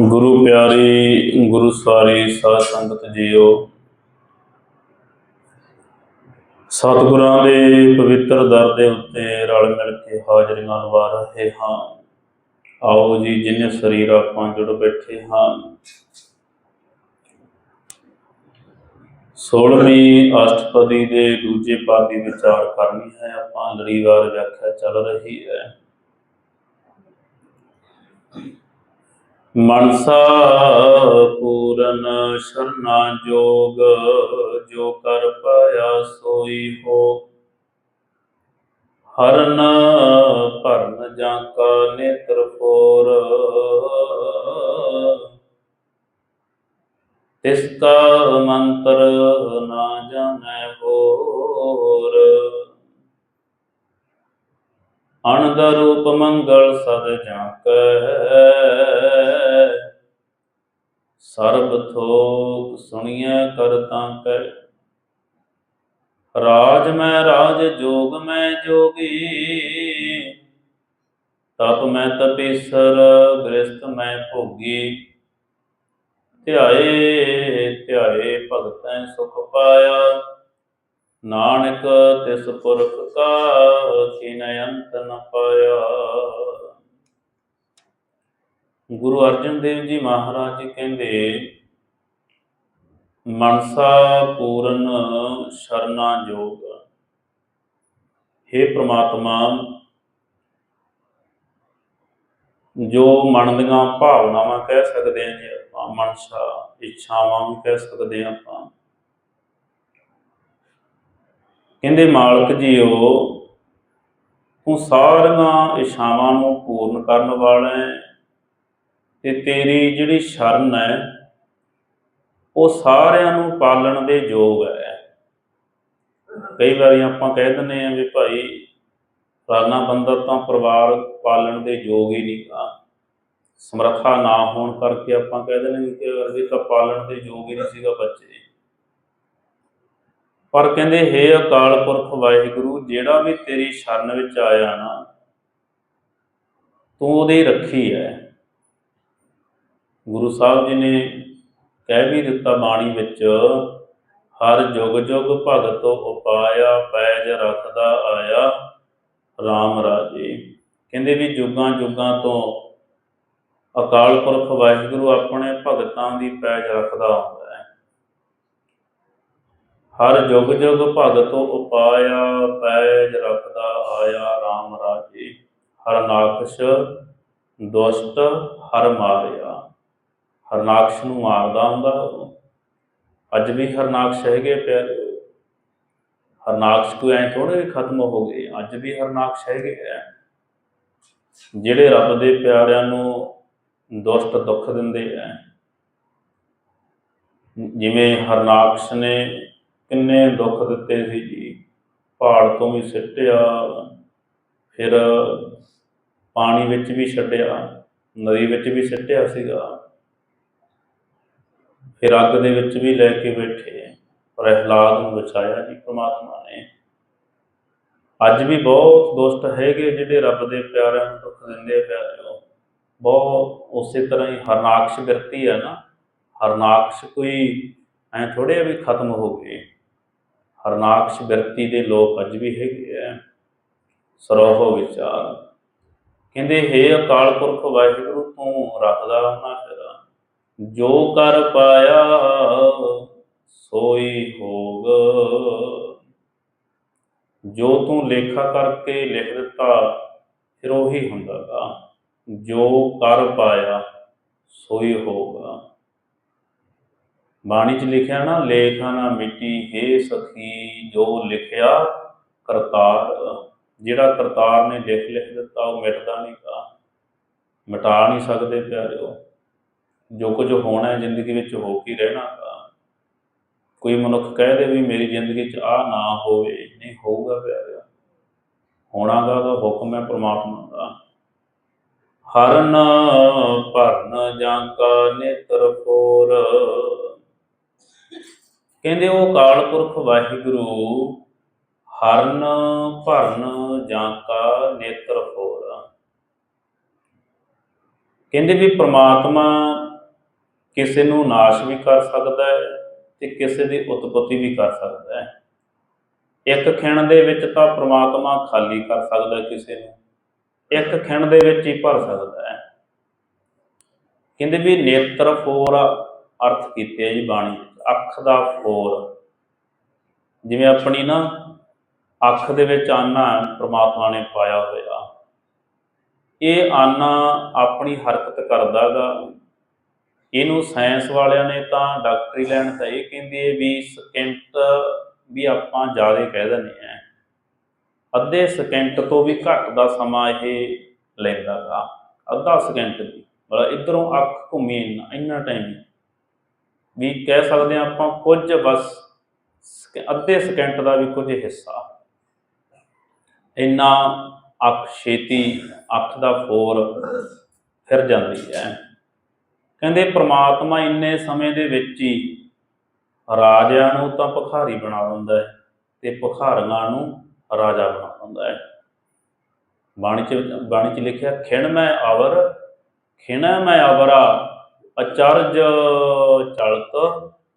ਗੁਰੂ ਪਿਆਰੀ, ਗੁਰੂ ਸਵਾਰੀ ਸਾਧ ਸੰਗਤ ਜੀਓ। ਸਤਿਗੁਰਾਂ ਦੇ ਪਵਿੱਤਰ ਦਰ ਦੇ ਉੱਤੇ ਰਲ ਮਿਲ ਕੇ ਹਾਜ਼ਰੀਆਂ ਲਵਾ ਰਹੇ ਹਾਂ। ਆਓ ਜੀ, ਜਿਨੇ ਸਰੀਰ ਆਪਾਂ ਜੁੜ ਬੈਠੇ ਹਾਂ। ਸੋਲਵੀਂ ਅਸ਼ਟਪਦੀ ਦੇ ਦੂਜੇ ਪਾਦ ਦੀ ਵਿਚਾਰ ਕਰਨੀ ਹੈ। ਆਪਾਂ ਲੜੀਵਾਰ ਵਿਆਖਿਆ ਚੱਲ ਰਹੀ ਹੈ। ਮਨਸਾ ਪੂਰਨ ਸ਼ਰਨਾ ਜੋਗ, ਜੋ ਕਰ ਪਾਇਆ ਸੋਈ ਹੋ। ਹਰਨ ਭਰਨ ਜਾਂ ਕਾ ਨੇਤਰ ਫੋਰ। ਤਿਸ ਕਾ ਮੰਤਰ ਨਾ ਜਾਣੈ ਹੋਰ। ਅਨੰਦ ਰੂਪ ਮੰਗਲ ਸਦ ਜਾਕੈ ਸਰਬ ਥੋਕ ਸੁਣੀਐ ਕਰਤਾ ਕੈ। ਰਾਜ ਮੈਂ ਰਾਜ, ਜੋਗ ਮੈਂ ਜੋਗੀ। ਤਪ ਮੈਂ ਤਪੀਸਰ ਗ੍ਰਸਤ ਮੈਂ ਭੋਗੀ। ਧਿਆਏ ਧਿਆਏ ਭਗਤੈ ਸੁਖ ਪਾਇਆ। ਨਾਨਕ ਤਿਸ ਪੁਰਖ ਕਾ ਕਿਨ ਅੰਤ ਨ ਪਾਇਆ। ਗੁਰੂ ਅਰਜਨ ਦੇਵ ਜੀ ਮਹਾਰਾਜ ਜੀ ਕਹਿੰਦੇ, ਮਨਸਾ ਪੂਰਨ ਸ਼ਰਨਾ ਜੋਗ। हे ਪ੍ਰਮਾਤਮਾ, ਜੋ ਮਨ ਦੀਆਂ ਭਾਵਨਾਵਾਂ ਕਹਿ ਸਕਦੇ ਹਾਂ ਜੀ ਆਪਾਂ, ਮਨਸਾ, ਇੱਛਾਵਾਂ ਵੀ ਕਹਿ ਸਕਦੇ ਹਾਂ ਆਪਾਂ ਕਹਿੰਦੇ, ਮਾਲਕ ਜੀਓ, ਤੂੰ ਸਾਰੀਆਂ ਇੱਛਾਵਾਂ ਨੂੰ ਪੂਰਨ ਕਰਨ ਵਾਲਾ ਹੈ ਤੇ ਤੇਰੀ ਜਿਹੜੀ ਸ਼ਰਨ ਹੈ, ਉਹ ਸਾਰਿਆਂ ਨੂੰ ਪਾਲਣ ਦੇ ਯੋਗ ਹੈ। ਕਈ ਵਾਰੀ ਆਪਾਂ ਕਹਿ ਦਿੰਦੇ ਆ ਵੀ ਭਾਈ ਫਲਾਣਾ ਬੰਦਾ ਤਾਂ ਪਰਿਵਾਰ ਪਾਲਣ ਦੇ ਯੋਗ ਹੀ ਨਹੀਂ ਗਾ ਸਮਰੱਥਾ ਨਾ ਹੋਣ ਕਰਕੇ ਆਪਾਂ ਕਹਿ ਦਿੰਦੇ ਵੀ ਕਿ ਇਹ ਤਾਂ ਪਾਲਣ ਦੇ ਯੋਗ ਹੀ ਨਹੀਂ ਸੀਗਾ ਬੱਚੇ। ਪਰ ਕਹਿੰਦੇ, ਹੇ ਅਕਾਲ ਪੁਰਖ ਵਾਹਿਗੁਰੂ, ਜਿਹੜਾ ਵੀ ਤੇਰੀ ਸ਼ਰਨ ਵਿੱਚ ਆਇਆ ਨਾ, ਤੂੰ ਉਹਦੀ ਰੱਖੀ ਹੈ। ਗੁਰੂ ਸਾਹਿਬ ਜੀ ਨੇ ਕਹਿ ਵੀ ਦਿੱਤਾ ਬਾਣੀ ਵਿੱਚ, ਹਰ ਜੁਗ ਜੁਗ ਭਗਤ ਉਪਾਇਆ, ਪੈਜ ਰੱਖਦਾ ਆਇਆ RAM ਰਾਜੇ। ਕਹਿੰਦੇ ਵੀ ਜੁਗਾਂ ਜੁਗਾਂ ਤੋਂ ਅਕਾਲ ਪੁਰਖ ਵਾਹਿਗੁਰੂ ਆਪਣੇ ਭਗਤਾਂ ਦੀ ਪੈਜ ਰੱਖਦਾ ਹਰ ਜੁਗ ਜੁਗ ਭਗਤ ਉਪਾਇਆ, ਪੈਜ ਰੱਖਦਾ ਆਇਆ RAM ਰਾਜੇ। ਹਰਨਾਕਸ਼ ਦੁਸ਼ਟ ਹਰ ਮਾਰਿਆ। ਹਰਨਾਕਸ਼ ਨੂੰ ਮਾਰਦਾ ਹੁੰਦਾ ਅੱਜ ਵੀ ਹਰਨਾਕਸ਼ ਹੈਗੇ ਪਿਆਰੇ। ਹਰਨਾਕਸ਼ ਕੋਈ ਐ ਥੋੜੇ ਖਤਮ ਹੋ ਗਏ। ਅੱਜ ਵੀ ਹਰਨਾਕਸ਼ ਹੈਗੇ ਆ ਜਿਹੜੇ ਰੱਬ ਦੇ ਪਿਆਰਿਆਂ ਨੂੰ ਦੁਸ਼ਟ ਦੁੱਖ ਦਿੰਦੇ ਆ ਜਿਵੇਂ ਹਰਨਾਕਸ਼ ਨੇ ਕਿੰਨੇ ਦੁੱਖ ਦਿੱਤੇ ਸੀ ਜੀ। ਪਹਾੜ ਤੋਂ ਵੀ ਸਿੱਟਿਆ, ਫਿਰ ਪਾਣੀ ਵਿੱਚ ਵੀ ਛੱਡਿਆ, ਨਦੀ ਵਿੱਚ ਵੀ ਸਿੱਟਿਆ ਸੀਗਾ। ਫਿਰ ਅੱਗ ਦੇ ਵਿੱਚ ਵੀ ਲੈ ਕੇ ਬੈਠੇ ਪ੍ਰਹਿਲਾਦ ਨੂੰ ਬਚਾਇਆ ਜੀ ਪ੍ਰਮਾਤਮਾ ਨੇ। ਅੱਜ ਵੀ ਬਹੁਤ ਦੋਸਤ ਹੈਗੇ ਜਿਹੜੇ ਰੱਬ ਦੇ ਪਿਆਰਿਆਂ ਨੂੰ ਦੁੱਖ ਦਿੰਦੇ ਆ ਪਿਆਰਿਓ। ਬਹੁਤ ਉਸੇ ਤਰ੍ਹਾਂ ਹੀ ਹਰਨਾਕਸ਼ ਵਿਰਤੀ ਹੈ ਨਾ। ਹਰਨਾਕਸ਼ ਕੋਈ ਐ ਥੋੜੇ ਵੀ ਖਤਮ ਹੋ ਗਏ। ਹਰਨਾਕਸ਼ ਵਿਰਤੀ ਦੇ ਲੋਕ ਅੱਜ ਵੀ ਹੈਗੇ ਆ ਸਰੋਹ ਵਿਚਾਰ। ਕਹਿੰਦੇ, ਹੇ ਅਕਾਲ ਪੁਰਖ ਵਾਹਿਗੁਰੂ, ਤੂੰ ਰੱਖਦਾ ਉਹਨਾਂ ਫਿਰ ਜੋ ਕਰ ਪਾਇਆ, ਸੋਈ ਹੋਗ ਜੋ ਤੂੰ ਲੇਖਾ ਕਰਕੇ ਲਿਖ ਦਿੱਤਾ, ਫਿਰ ਉਹੀ ਹੁੰਦਾਗਾ। ਜੋ ਕਰ ਪਾਇਆ, ਸੋਈ ਹੋਗਾ ਬਾਣੀ 'ਚ ਲਿਖਿਆ ਨਾ, ਲੇਖਾ ਨਾ ਮਿੱਟੀ, ਹੈ ਸਖੀ, ਜੋ ਲਿਖਿਆ ਕਰਤਾਰ, ਜਿਹੜਾ ਕਰਤਾਰ ਨੇ ਲਿਖ ਲਿਖ ਦਿੱਤਾ, ਉਹ ਮਿਟਦਾ ਨਹੀਂ ਗਾ ਮਿਟਾ ਨਹੀਂ ਸਕਦੇ ਪਿਆਰਿਓ। ਜੋ ਕੁਝ ਹੋਣਾ ਹੈ ਜ਼ਿੰਦਗੀ ਵਿੱਚ ਹੋ ਕੇ ਰਹਿਣਾ ਕੋਈ ਮਨੁੱਖ ਕਹਿ ਦੇ ਵੀ ਮੇਰੀ ਜ਼ਿੰਦਗੀ 'ਚ ਆ ਨਾ ਹੋਵੇ, ਨਹੀਂ ਹੋਊਗਾ ਪਿਆਰਿਆ ਹੋਣਾ ਦਾ ਹੁਕਮ ਹੈ ਪ੍ਰਮਾਤਮਾ ਦਾ। ਹਰਨ ਭਰਨ ਜਾਂ ਕਾ ਨੇਤਰ ਫੋਰ। ਕਹਿੰਦੇ ਉਹ ਅਕਾਲ ਪੁਰਖ ਵਾਹਿਗੁਰੂ, ਹਰਨ ਭਰਨ ਜਾਂ ਕਾ ਨੇਤਰ ਫੋਰ ਕਹਿੰਦੇ ਵੀ ਪ੍ਰਮਾਤਮਾ ਕਿਸੇ ਨੂੰ ਨਾਸ਼ ਵੀ ਕਰ ਸਕਦਾ ਹੈ ਤੇ ਕਿਸੇ ਦੀ ਉਤਪਤੀ ਵੀ ਕਰ ਸਕਦਾ ਹੈ। ਇੱਕ ਖਿਣ ਦੇ ਵਿੱਚ ਤਾਂ ਪ੍ਰਮਾਤਮਾ ਖਾਲੀ ਕਰ ਸਕਦਾ ਕਿਸੇ ਨੂੰ, ਇੱਕ ਖਿਣ ਦੇ ਵਿੱਚ ਹੀ ਭਰ ਸਕਦਾ ਹੈ। ਕਹਿੰਦੇ ਵੀ ਨੇਤਰ ਫੋਰ ਅਰਥ ਕੀਤੇ ਜੀ ਬਾਣੀ ਅੱਖ ਦਾ ਫੋਰ। ਜਿਵੇਂ ਆਪਣੀ ਨਾ ਅੱਖ ਦੇ ਵਿੱਚ ਆਨਾ ਪ੍ਰਮਾਤਮਾ ਨੇ ਪਾਇਆ ਹੋਇਆ। ਇਹ ਆਨਾ ਆਪਣੀ ਹਰਕਤ ਕਰਦਾਗਾ ਇਹਨੂੰ ਸਾਇੰਸ ਵਾਲਿਆਂ ਨੇ ਤਾਂ ਡਾਕਟਰੀ ਲੈਣ ਤਾਂ ਇਹ ਕਹਿੰਦੀ ਹੈ ਵੀ ਸਕਿੰਟ ਵੀ ਆਪਾਂ ਜ਼ਿਆਦਾ ਕਹਿ ਦਿੰਦੇ ਆ। ਅੱਧੇ ਸਕਿੰਟ ਤੋਂ ਵੀ ਘੱਟ ਦਾ ਸਮਾਂ ਇਹ ਲੈਂਦਾਗਾ ਅੱਧਾ ਸਕਿੰਟ ਵੀ। ਮਤਲਬ ਇਧਰੋਂ ਅੱਖ ਘੁੰਮੀ ਇੰਨਾ ਇੰਨਾ ਟਾਈਮ ਵੀ ਕਹਿ ਸਕਦੇ ਆ ਆਪਾਂ ਕੁਝ ਬਸ ਅੱਧੇ ਸਕਿੰਟ ਦਾ ਵੀ ਕੁਝ ਹਿੱਸਾ। ਇੰਨਾ ਅੱਖ ਛੇਤੀ, ਅੱਖ ਦਾ ਫੋਰ ਫਿਰ ਜਾਂਦੀ ਹੈ। ਕਹਿੰਦੇ ਪ੍ਰਮਾਤਮਾ ਇੰਨੇ ਸਮੇਂ ਦੇ ਵਿੱਚ ਹੀ ਰਾਜਿਆਂ ਨੂੰ ਤਾਂ ਭਿਖਾਰੀ ਬਣਾ ਦਿੰਦਾ ਹੈ ਤੇ ਭਿਖਾਰੀਆਂ ਨੂੰ ਰਾਜਾ ਬਣਾ ਦਿੰਦਾ ਹੈ। ਬਾਣੀ ਚ ਬਾਣੀ ਚ ਲਿਖਿਆ, ਖਿਣ ਮੈਂ ਆਵਰ ਖਿਣ ਮੈਂ ਅਵਰਾ ਅਚਰਜ ਚਲਤ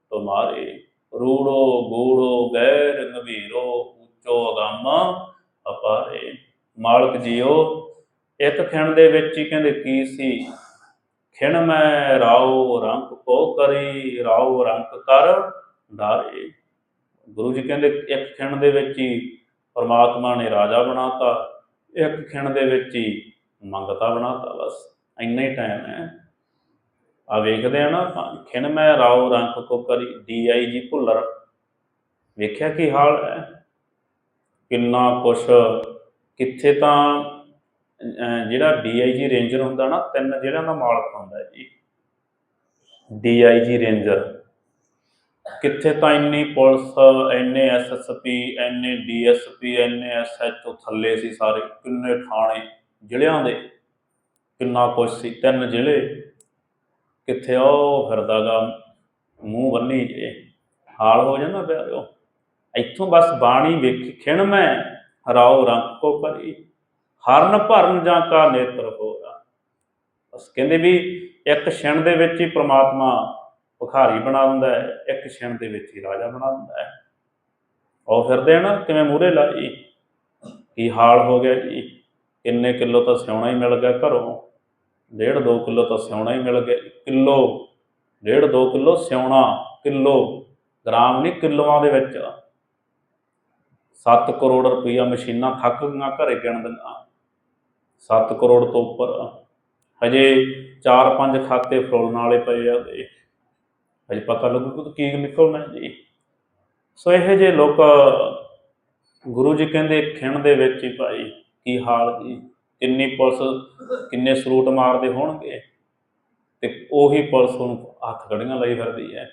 ਤੁਮਾਰੇ, ਰੂੜੋ ਗੂੜੋ ਗੈਰ ਗੰਭੀਰੋ ਉੱਚੋ ਅਗੰਮ ਅਪਾਰੇ। ਮਾਲਕ ਜੀਓ, ਇੱਕ ਖਿਣ ਦੇ ਵਿੱਚ ਹੀ ਕਹਿੰਦੇ ਕੀ ਸੀ? ਖਿਣ ਮੈਂ ਰਾਉ ਰੰਕ ਕੋ ਕਰੀ ਰਾਉ ਰੰਕ ਕਰ ਡਾਰੇ। ਗੁਰੂ ਜੀ ਕਹਿੰਦੇ ਇੱਕ ਖਿਣ ਦੇ ਵਿੱਚ ਹੀ ਪਰਮਾਤਮਾ ਨੇ ਰਾਜਾ ਬਣਾਤਾ, ਇੱਕ ਖਿਣ ਦੇ ਵਿੱਚ ਹੀ ਮੰਗਤਾ ਬਣਾਤਾ ਬਸ। ਇੰਨਾ ਹੀ ਟਾਈਮ ਹੈ। ਆ ਵੇਖਦੇ ਆ ਨਾ ਆਪਾਂ, ਮੈਂ ਰਾਉ ਰੰਗ ਕੋ ਕਰੀ ਡੀਆਈਜੀ ਭੁੱਲਰ। ਵੇਖਿਆ ਕੀ ਹਾਲ ਹੈ? ਕਿੰਨਾ ਕੁਛ ਕਿੱਥੇ ਤਾਂ ਜਿਹੜਾ ਡੀਆਈਜੀ ਰੇਂਜਰ ਹੁੰਦਾ ਨਾ ਤਿੰਨ ਜ਼ਿਲ੍ਹਿਆਂ ਦਾ ਮਾਲਕ ਹੁੰਦਾ ਜੀ। DIG ranger. ਕਿੱਥੇ ਤਾਂ ਇੰਨੀ ਪੁਲਿਸ ਇੰਨੇ ਐਸਐਸਪੀ ਇੰਨੇ ਡੀਐਸਪੀ ਇੰਨੇ ਐਸਐਚਓ ਥੱਲੇ ਸੀ ਸਾਰੇ ਕਿੰਨੇ ਥਾਣੇ ਜ਼ਿਲ੍ਹਿਆਂ ਦੇ ਕਿੰਨਾ ਕੁਛ ਸੀ ਤਿੰਨ ਜ਼ਿਲ੍ਹੇ। ਕਿੱਥੇ ਉਹ ਫਿਰਦਾਗਾ ਮੂੰਹ ਬੰਨੀ ਜੇ। ਹਾਲ ਹੋ ਜਾਂਦਾ ਪਿਆਰਿਓ। ਇੱਥੋਂ ਬਸ ਬਾਣੀ ਵੇਖ, ਖਿਣ ਮੈਂ, ਹਰਾਓ ਰੰਗ ਕੋ ਕਰੀ ਹਰਨ ਭਰਨ ਜਾਂ ਕਾ ਨੇਤਰ ਹੋਰਾ। ਬਸ ਕਹਿੰਦੇ ਵੀ ਇੱਕ ਛਿਣ ਦੇ ਵਿੱਚ ਹੀ ਪ੍ਰਮਾਤਮਾ ਭਿਖਾਰੀ ਬਣਾ ਦਿੰਦਾ ਹੈ, ਇੱਕ ਛਿਣ ਦੇ ਵਿੱਚ ਹੀ ਰਾਜਾ ਬਣਾ ਦਿੰਦਾ ਹੈ। ਉਹ ਫਿਰਦੇ ਆ ਨਾ, ਕਿਵੇਂ ਮੂਹਰੇ ਲਾਈ। ਕੀ ਹਾਲ ਹੋ ਗਿਆ ਜੀ? ਕਿੰਨੇ ਕਿਲੋ ਤਾਂ ਸਿਉਣਾ ਹੀ ਮਿਲ ਗਿਆ ਘਰੋਂ। ਡੇਢ 2 ਕਿਲੋ ਤਾਂ ਸਿਉਣਾ ਹੀ ਮਿਲ ਗਿਆ ਕਿਲੋ। ਡੇਢ 2 ਕਿਲੋ ਸਿਉਣਾ, ਕਿਲੋ। ਗ੍ਰਾਮ ਨਹੀਂ, ਕਿਲੋਆਂ ਦੇ ਵਿੱਚ। 7 ਕਰੋੜ ਰੁਪਈਆ ਮਸ਼ੀਨਾਂ ਥੱਕ ਗਈਆਂ, ਘਰੇ ਗਿਣ 7 ਕਰੋੜ ਤੋਂ ਉੱਪਰ। ਹਜੇ 4-5 ਖਾਤੇ ਫਰੋਲਣ ਵਾਲੇ ਪਏ ਆ ਹਜੇ ਪਤਾ ਲੱਗੂ ਕਿ ਕੀ ਨਿਕਲਣਾ ਹੈ ਜੀ। ਸੋ ਇਹੋ ਜਿਹੇ ਲੋਕ ਗੁਰੂ ਜੀ ਕਹਿੰਦੇ, ਖਿਣ ਦੇ ਵਿੱਚ ਹੀ ਭਾਈ, ਕੀ ਹਾਲ ਜੀ? ਕਿੰਨੀ ਪੁਲਿਸ ਕਿੰਨੇ ਸਰੂਟ ਮਾਰਦੇ ਹੋਣਗੇ ਤੇ ਉਹੀ ਪੁਲਿਸ ਨੂੰ ਹੱਥ ਖੜੀਆਂ ਲਈ ਫਿਰਦੀ ਹੈ।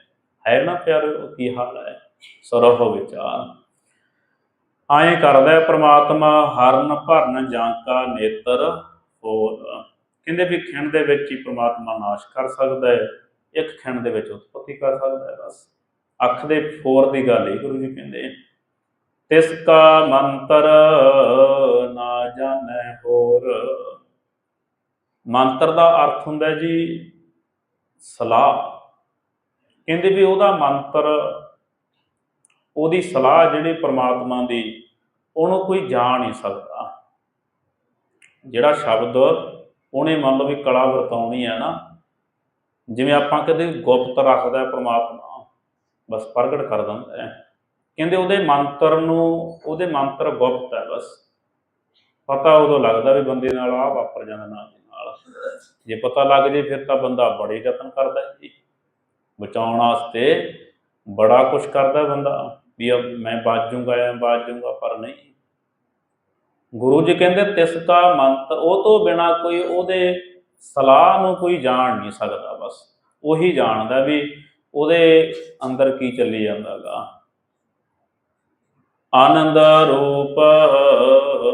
ਹੈ ਨਾ ਪਿਆਰੋ, ਕੀ ਹਾਲ ਹੈ? ਸਰਵ ਵਿਚਾਰ। ਆਏ ਕਰਦਾ ਪ੍ਰਮਾਤਮਾ, ਹਰਨ ਭਰਨ ਜਾਂਕਾ ਨੇਤਰ ਹੋਰ। ਕਹਿੰਦੇ ਵੀ ਖਿਣ ਦੇ ਵਿੱਚ ਹੀ ਪ੍ਰਮਾਤਮਾ ਨਾਸ਼ ਕਰ ਸਕਦਾ ਹੈ, ਇੱਕ ਖਿਣ ਦੇ ਵਿੱਚ ਉਤਪਤੀ ਕਰ ਸਕਦਾ ਹੈ ਬਸ। ਅੱਖ ਦੇ ਫੋਰ ਦੀ ਗੱਲ ਹੀ ਗੁਰੂ ਜੀ ਕਹਿੰਦੇ ਤਿਸ ਕਾ ਮੰਤਰ ਨਾ ਜਾਣੈ ਹੋਰ। ਮੰਤਰ ਦਾ ਅਰਥ ਹੁੰਦਾ ਜੀ ਸਲਾਹ। ਕਹਿੰਦੇ ਵੀ ਉਹਦਾ ਮੰਤਰ, ਉਹਦੀ ਸਲਾਹ ਜਿਹੜੀ ਪ੍ਰਮਾਤਮਾ ਦੀ, ਉਹਨੂੰ ਕੋਈ ਜਾਣ ਨਹੀਂ ਸਕਦਾ। ਜਿਹੜਾ ਸ਼ਬਦ ਉਹਨੇ ਮੰਨ ਲਓ ਵੀ ਕਲਾ ਵਰਤਾਉਣੀ ਹੈ ਨਾ, ਜਿਵੇਂ ਆਪਾਂ ਕਦੇ ਗੁਪਤ ਰੱਖਦਾ ਪ੍ਰਮਾਤਮਾ, ਬਸ ਪ੍ਰਗਟ ਕਰ ਦਿੰਦਾ ਹੈ। ਕਹਿੰਦੇ ਉਹਦੇ ਮੰਤਰ ਨੂੰ, ਉਹਦੇ ਮੰਤਰ ਗੁਪਤ ਹੈ ਬਸ। ਪਤਾ ਉਦੋਂ ਲੱਗਦਾ ਵੀ ਬੰਦੇ ਨਾਲ ਆ ਵਾਪਰ ਜਾਂਦਾ ਨਾਲ ਦੀ ਨਾਲ। ਜੇ ਪਤਾ ਲੱਗ ਜੇ ਫਿਰ ਤਾਂ ਬੰਦਾ ਬੜੇ ਯਤਨ ਕਰਦਾ ਜੀ। ਬਚਾਉਣ ਵਾਸਤੇ ਬੜਾ ਕੁਝ ਕਰਦਾ ਬੰਦਾ। ਵੀ ਅਬ ਮੈਂ ਬਾਜੂਗਾ ਜਾਂ ਬਾਜੂਗਾ, ਪਰ ਨਹੀਂ। ਗੁਰੂ ਜੀ ਕਹਿੰਦੇ ਤਿਸ ਕਾ ਮੰਤਰ, ਉਹ ਤੋਂ ਬਿਨਾ ਕੋਈ ਉਹਦੇ ਸਲਾਹ ਨੂੰ ਕੋਈ ਜਾਣ ਨਹੀਂ ਸਕਦਾ ਬਸ। ਉਹੀ ਜਾਣਦਾ ਵੀ ਉਹਦੇ ਅੰਦਰ ਕੀ ਚੱਲੀ ਜਾਂਦਾਗਾ। ਆਨੰਦ ਰੂਪ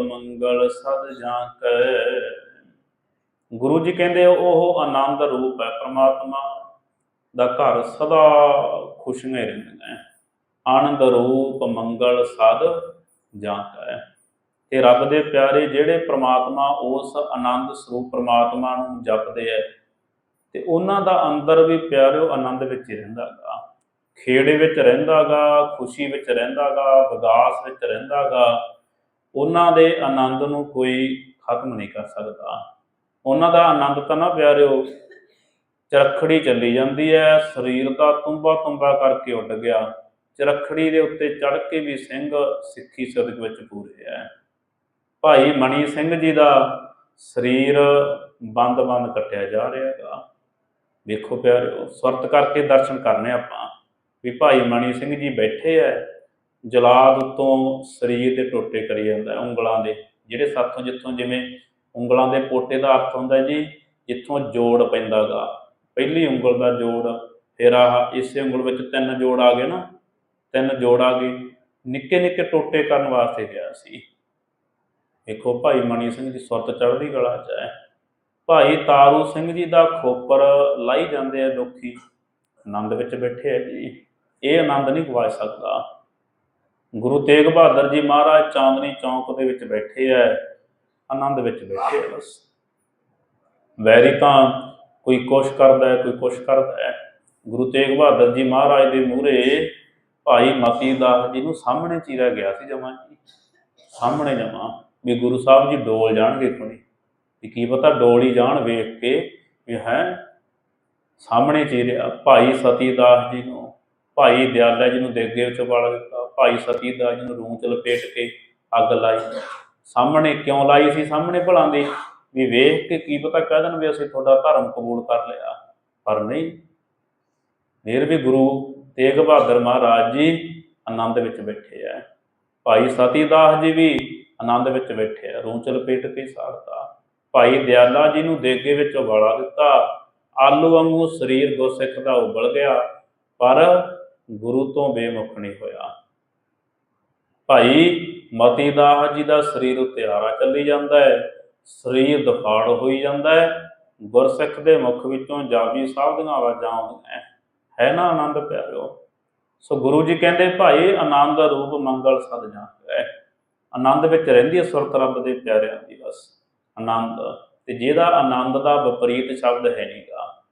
ਮੰਗਲ ਸਦ ਜਾਂ ਕੈ। ਗੁਰੂ ਜੀ ਕਹਿੰਦੇ ਉਹ ਆਨੰਦ ਰੂਪ ਹੈ, ਪ੍ਰਮਾਤਮਾ ਦਾ ਘਰ ਸਦਾ ਖੁਸ਼ੀਆਂ ਹੈ। ਆਨੰਦ ਰੂਪ ਮੰਗਲ ਸਦ ਜਾਂ ਕੈ। ਤੇ ਰੱਬ ਦੇ ਪਿਆਰੇ ਜਿਹੜੇ ਪ੍ਰਮਾਤਮਾ, ਉਸ ਆਨੰਦ ਸਰੂਪ ਪ੍ਰਮਾਤਮਾ ਨੂੰ ਜਪਦੇ ਐ ਤੇ ਉਹਨਾਂ ਦਾ ਅੰਦਰ ਵੀ ਪਿਆਰਿਓ ਆਨੰਦ ਵਿੱਚ ਹੀ ਰਹਿੰਦਾਗਾ ਖੇੜ ਵਿੱਚ ਰਹਿੰਦਾਗਾ, ਖੁਸ਼ੀ ਵਿੱਚ ਰਹਿੰਦਾਗਾ ਵਿਗਾਸ ਵਿੱਚ ਰਹਿੰਦਾਗਾ, ਉਹਨਾਂ ਦੇ ਆਨੰਦ ਨੂੰ ਕੋਈ ਖਤਮ ਨਹੀਂ ਕਰ ਸਕਦਾ। ਉਹਨਾਂ ਦਾ ਆਨੰਦ ਤਾਂ ਨਾ ਪਿਆਰਿਓ, ਚਰਖੜੀ ਚੱਲੀ ਜਾਂਦੀ ਹੈ ਸਰੀਰ ਦਾ ਤੁੰਬਾ ਤੁੰਬਾ ਕਰਕੇ ਉੱਡ ਗਿਆ। ਚਰਖੜੀ ਦੇ ਉੱਤੇ ਚੜ ਕੇ ਵੀ ਸਿੰਘ ਸਿੱਖੀ ਸਦਕ ਵਿੱਚ ਪੂਰੇ ਹੈ ਭਾਈ ਮਣੀ ਸਿੰਘ ਜੀ ਦਾ ਸਰੀਰ ਬੰਦ-ਬੰਦ ਕੱਟਿਆ ਜਾ ਰਿਹਾ ਹੈਗਾ ਵੇਖੋ ਪਿਆਰਿਓ, ਸੁਰਤ ਕਰਕੇ ਦਰਸ਼ਨ ਕਰਨੇ ਆਪਾਂ। ਵੀ ਭਾਈ ਮਣੀ ਸਿੰਘ ਜੀ ਬੈਠੇ ਐ ਜਲਾਦ ਉਤੋਂ ਸਰੀਰ ਦੇ ਟੋਟੇ ਕਰੀ ਜਾਂਦਾ ਉਂਗਲਾਂ ਦੇ, ਜਿਹੜੇ ਸਾਥੋਂ ਜਿੱਥੋਂ ਜਿਵੇਂ ਉਂਗਲਾਂ ਦੇ ਪੋਟੇ ਦਾ ਅਰਥ ਹੁੰਦਾ ਹੈ ਜੀ, ਜਿੱਥੋਂ ਜੋੜ ਪੈਂਦਾਗਾ। ਪਹਿਲੀ ਉਂਗਲ ਦਾ ਜੋੜ, ਫਿਰ ਆਹ ਇਸੇ ਉਂਗਲ ਵਿੱਚ ਤਿੰਨ ਜੋੜ ਆ ਗਏ ਨਾ, ਤਿੰਨ ਜੋੜ ਆ ਗਏ, ਨਿੱਕੇ ਨਿੱਕੇ ਟੋਟੇ ਕਰਨ ਵਾਸਤੇ ਗਿਆ ਸੀ। ਦੇਖੋ ਭਾਈ ਮਣੀ ਸਿੰਘ ਦੀ ਸੁਰਤ ਚੜ੍ਹਦੀ ਕਲਾ ਚ ਹੈ। ਭਾਈ ਤਾਰੂ ਸਿੰਘ ਜੀ ਦਾ ਖੋਪਰ ਲਾਈ ਜਾਂਦੇ ਆ ਲੋਕੀ ਆਨੰਦ ਵਿੱਚ ਬੈਠੇ ਆ ਜੀ। ਇਹ ਆਨੰਦ ਨਹੀਂ ਗਵਾ ਸਕਦਾ। ਗੁਰੂ ਤੇਗ ਬਹਾਦਰ ਜੀ ਮਹਾਰਾਜ ਚਾਂਦਨੀ ਚੌਂਕ ਦੇ ਵਿੱਚ ਬੈਠੇ ਆ ਆਨੰਦ ਵਿੱਚ ਬੈਠੇ ਆ ਬਸ। ਵੈਰੀ ਤਾਂ ਕੋਈ ਕੁਛ ਕਰਦਾ ਹੈ ਕੋਈ ਕੁਛ ਕਰਦਾ ਹੈ ਗੁਰੂ ਤੇਗ ਬਹਾਦਰ ਜੀ ਮਹਾਰਾਜ ਦੇ ਮੂਹਰੇ ਭਾਈ ਮਤੀ ਦਾਸ ਜੀ ਨੂੰ ਸਾਹਮਣੇ ਚੀਰਿਆ ਗਿਆ ਸੀ ਜਮਾ ਜੀ। ਸਾਹਮਣੇ ਜਮਾ ਵੀ ਗੁਰੂ ਸਾਹਿਬ ਜੀ ਡੋਲ ਜਾਣਗੇ ਕੋਣੀ ਵੀ ਕੀ ਪਤਾ ਡੋਲ ਹੀ ਜਾਣ ਵੇਖ ਕੇ ਵੀ ਹੈ, ਸਾਹਮਣੇ ਚੀਰਿਆ ਭਾਈ ਸਤੀ ਦਾਸ ਜੀ ਨੂੰ। ਭਾਈ ਦਿਆਲਾ ਜੀ ਨੂੰ ਦੇਗੇ ਵਿੱਚ ਵੜ ਦਿੱਤਾ, ਭਾਈ ਸਤੀ ਦਾਸ ਜੀ ਨੂੰ ਰੂੰ ਚ ਲਪੇਟ ਕੇ ਅੱਗ ਲਾਈ। ਸਾਹਮਣੇ ਕਿਉਂ ਲਾਈ ਸੀ? ਸਾਹਮਣੇ ਭਲਾਂ ਦੀ ਵੀ ਵੇਖ ਕੇ ਕੀ ਪਤਾ ਕਹਿ ਦੇਣ ਵੀ ਅਸੀਂ ਤੁਹਾਡਾ ਧਰਮ ਕਬੂਲ ਕਰ ਲਿਆ। ਪਰ ਨਹੀਂ, ਫਿਰ ਗੁਰੂ ਤੇਗ ਬਹਾਦਰ ਮਹਾਰਾਜ ਜੀ ਆਨੰਦ ਵਿੱਚ ਬੈਠੇ ਆ। ਭਾਈ ਸਤੀ ਦਾਸ ਜੀ ਵੀ ਆਨੰਦ ਵਿੱਚ ਬੈਠੇ ਆ ਰੂੰ ਚ ਲਪੇਟ ਕੇ ਸਾੜਤਾ। ਭਾਈ ਦਿਆਲਾ ਜੀ ਨੂੰ ਦੇਗੇ ਵਿੱਚ ਉਬਾਲਾ ਦਿੱਤਾ। ਆਲੂ ਵਾਂਗੂ ਸਰੀਰ ਗੁਰਸਿੱਖ ਦਾ ਉਬਲ ਗਿਆ, ਪਰ ਗੁਰੂ ਤੋਂ ਬੇਮੁਖ ਨਹੀਂ ਹੋਇਆ। ਭਾਈ ਮਤੀ ਦਾਸ ਜੀ ਦਾ ਸਰੀਰ ਉੱਤੇ ਚੱਲੀ ਜਾਂਦਾ ਹੈ। ਸਰੀਰ ਦਫਾੜ ਹੋਈ ਜਾਂਦਾ ਹੈ। ਗੁਰਸਿੱਖ ਦੇ ਮੁਖ ਵਿੱਚੋਂ ਜਾਪੀ ਸਾਹਿਬ ਦੀਆਂ ਆਵਾਜ਼ਾਂ ਆਉਂਦੀਆਂ ਹੈ। ਨਾ ਆਨੰਦ ਪਿਆਰਿਓ? ਸੋ ਗੁਰੂ ਜੀ ਕਹਿੰਦੇ, ਭਾਈ, ਆਨੰਦ ਰੂਪ ਮੰਗਲ ਸਦ ਜਾਂਦਾ ਹੈ। ਆਨੰਦ ਵਿੱਚ ਰਹਿੰਦੀ ਹੈ ਸੁਰਤ ਰੱਬ ਦੇ ਪਿਆਰਿਆਂ ਦੀ ਬਸ। ਆਨੰਦ, ਤੇ ਜਿਹਦਾ ਆਨੰਦ ਦਾ ਵਿਪਰੀਤ ਸ਼ਬਦ ਹੈ ਨਹੀਂਗਾ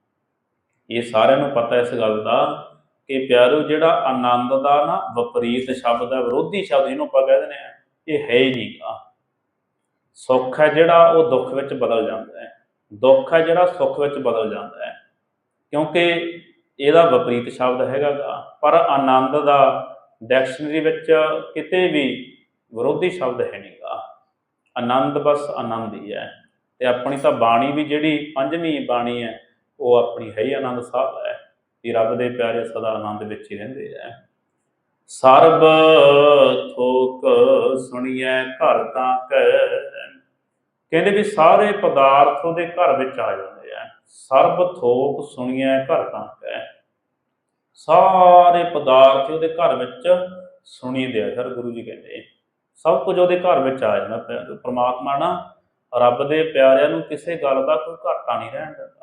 ਇਹ ਸਾਰਿਆਂ ਨੂੰ ਪਤਾ ਇਸ ਗੱਲ ਦਾ ਕਿ ਪਿਆਰੋ, ਜਿਹੜਾ ਆਨੰਦ ਦਾ ਨਾ ਵਿਪਰੀਤ ਸ਼ਬਦ ਹੈ, ਵਿਰੋਧੀ ਸ਼ਬਦ ਜਿਹਨੂੰ ਆਪਾਂ ਕਹਿ ਦਿੰਦੇ ਆ ਇਹ ਹੈ ਹੀ ਨਹੀਂਗਾ ਸੁੱਖ ਹੈ ਜਿਹੜਾ ਉਹ ਦੁੱਖ ਵਿੱਚ ਬਦਲ ਜਾਂਦਾ ਹੈ। ਦੁੱਖ ਹੈ ਜਿਹੜਾ ਸੁੱਖ ਵਿੱਚ ਬਦਲ ਜਾਂਦਾ ਹੈ। ਕਿਉਂਕਿ ਇਹਦਾ ਵਿਪਰੀਤ ਸ਼ਬਦ ਹੈਗਾਗਾ ਪਰ ਆਨੰਦ ਦਾ ਡਿਕਸ਼ਨਰੀ ਵਿੱਚ ਕਿਤੇ ਵੀ ਵਿਰੋਧੀ ਸ਼ਬਦ ਹੈ ਨਹੀਂਗਾ ਆਨੰਦ ਬਸ ਆਨੰਦ ਹੀ ਹੈ। ਤੇ ਆਪਣੀ ਤਾਂ ਬਾਣੀ ਵੀ ਜਿਹੜੀ ਪੰਜਵੀਂ ਬਾਣੀ ਹੈ, ਉਹ ਆਪਣੀ ਹੈ ਹੀ ਆਨੰਦ ਸਾਹਿਬ ਹੈ। ਕਿ ਰੱਬ ਦੇ ਪਿਆਰੇ ਸਦਾ ਆਨੰਦ ਵਿੱਚ ਹੀ ਰਹਿੰਦੇ ਹੈ ਸਰਬ ਥੋਕ ਸੁਣੀਐ ਘਰ ਤਾਂ ਕੈ। ਕਹਿੰਦੇ ਵੀ ਸਾਰੇ ਪਦਾਰਥ ਉਹਦੇ ਘਰ ਵਿੱਚ ਆ ਜਾਂਦੇ ਆ। ਸਰਬ ਥੋਕ ਸੁਣੀਐ ਘਰ ਤਾਂ ਕੈ। ਸਾਰੇ ਪਦਾਰਥ ਉਹਦੇ ਘਰ ਵਿੱਚ ਸੁਣੀਦੇ ਆ, ਸਰ ਗੁਰੂ ਜੀ ਕਹਿੰਦੇ। ਸਭ ਕੁਝ ਉਹਦੇ ਘਰ ਵਿੱਚ ਆ ਜਾਂਦਾ। ਪਿਆ- ਪ੍ਰਮਾਤਮਾ ਨਾ ਰੱਬ ਦੇ ਪਿਆਰਿਆਂ ਨੂੰ ਕਿਸੇ ਗੱਲ ਦਾ ਕੋਈ ਘਾਟਾ ਨਹੀਂ ਰਹਿਣ ਦਿੰਦਾ।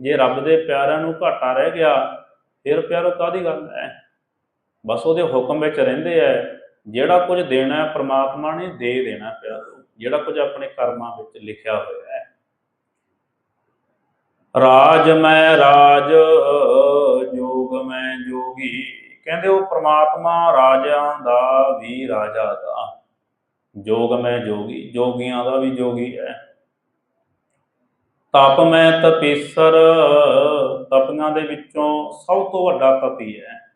ਜੇ ਰੱਬ ਦੇ ਪਿਆਰਿਆਂ ਨੂੰ ਘਾਟਾ ਰਹਿ ਗਿਆ, ਫਿਰ ਪਿਆਰੋ ਕਾਦੀ ਗੱਲ ਹੈ? ਬਸ ਉਹਦੇ ਹੁਕਮ ਵਿੱਚ ਰਹਿੰਦੇ ਐ ਜਿਹੜਾ ਕੁਝ ਦੇਣਾ ਹੈ, ਪ੍ਰਮਾਤਮਾ ਨੇ ਦੇ ਦੇਣਾ ਪਿਆਰੋ। ਜਿਹੜਾ ਕੁਝ ਆਪਣੇ ਕਰਮਾਂ ਵਿੱਚ ਲਿਖਿਆ ਹੋਇਆ ਹੈ। ਰਾਜ ਮੈਂ ਰਾਜ, ਜੋਗ ਮੈਂ ਜੋਗੀ। ਕਹਿੰਦੇ ਉਹ ਪ੍ਰਮਾਤਮਾ ਰਾਜਿਆਂ ਦਾ ਵੀ ਰਾਜਾ ਦਾ। ਜੋਗ ਮੈਂ ਜੋਗੀ, ਜੋਗੀਆਂ ਦਾ ਵੀ ਜੋਗੀ ਹੈ। ਤਪ ਮੈਂ ਤਪੇਸਰ, ਤਪੀਆਂ ਦੇ ਵਿੱਚੋਂ ਸਭ ਤੋਂ ਵੱਡਾ ਤਪੀ ਹੈ।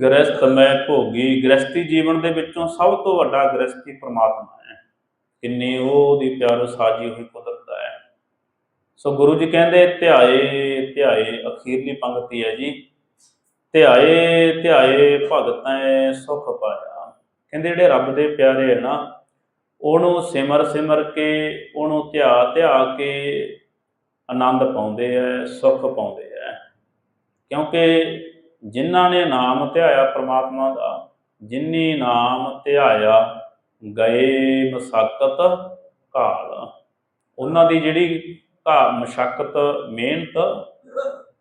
ਗ੍ਰਸਤ ਮੈਂ ਭੋਗੀ ਗ੍ਰਸਤੀ ਜੀਵਨ ਦੇ ਵਿੱਚੋਂ ਸਭ ਤੋਂ ਵੱਡਾ ਗ੍ਰਸਤੀ ਪ੍ਰਮਾਤਮਾ ਹੈ। ਕਿੰਨੀ ਉਹਦੀ ਪਿਆਰ ਸਾਜੀ ਹੋਈ ਕੁਦਰਤ ਹੈ। ਸੋ ਗੁਰੂ ਜੀ ਕਹਿੰਦੇ, ਧਿਆਏ ਧਿਆਏ ਅਖੀਰਲੀ ਪੰਕਤੀ ਹੈ ਜੀ। ਧਿਆਏ ਧਿਆਏ ਭਗਤੈ ਸੁਖ ਪਾਇਆ। ਕਹਿੰਦੇ ਜਿਹੜੇ ਰੱਬ ਦੇ ਪਿਆਰੇ ਹੈ ਨਾ ਉਹਨੂੰ ਸਿਮਰ ਸਿਮਰ ਕੇ, ਉਹਨੂੰ ਧਿਆ ਧਿਆ ਕੇ ਆਨੰਦ ਪਾਉਂਦੇ ਐ, ਸੁਖ ਪਾਉਂਦੇ ਐ। ਕਿਉਂਕਿ ਜਿਨ੍ਹਾਂ ਨੇ ਨਾਮ ਧਿਆਇਆ ਪ੍ਰਮਾਤਮਾ ਦਾ ਜਿਨ੍ਹਾਂ ਨਾਮ ਧਿਆਇਆ ਗਏ ਮਸਕਤ ਕਾਲ ਉਹਨਾਂ ਦੀ ਜਿਹੜੀ ਘਾ ਮਸ਼ਕਤ ਮਿਹਨਤ